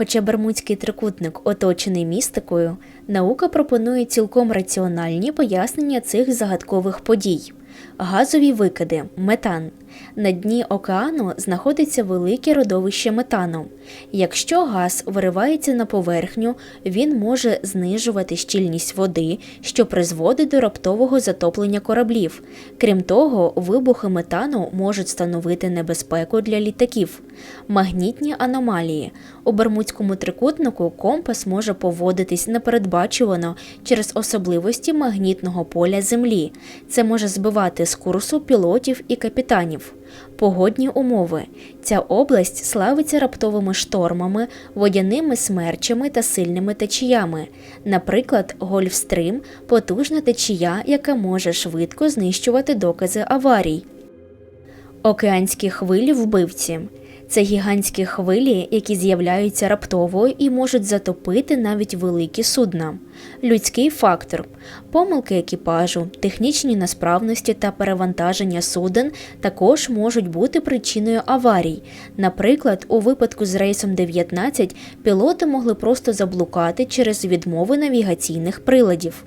Хоча Бермудський трикутник оточений містикою, наука пропонує цілком раціональні пояснення цих загадкових подій. Газові викиди, метан. На дні океану знаходиться велике родовище метану. Якщо газ виривається на поверхню, він може знижувати щільність води, що призводить до раптового затоплення кораблів. Крім того, вибухи метану можуть становити небезпеку для літаків. Магнітні аномалії. У Бермудському трикутнику компас може поводитись непередбачувано через особливості магнітного поля Землі. Це може збивати з курсу пілотів і капітанів. Погодні умови. Ця область славиться раптовими штормами, водяними смерчами та сильними течіями. Наприклад, Гольфстрим – потужна течія, яка може швидко знищувати докази аварій. Океанські хвилі вбивці. Це гігантські хвилі, які з'являються раптово і можуть затопити навіть великі судна. Людський фактор, помилки екіпажу, технічні несправності та перевантаження суден також можуть бути причиною аварій. Наприклад, у випадку з рейсом 19 пілоти могли просто заблукати через відмови навігаційних приладів.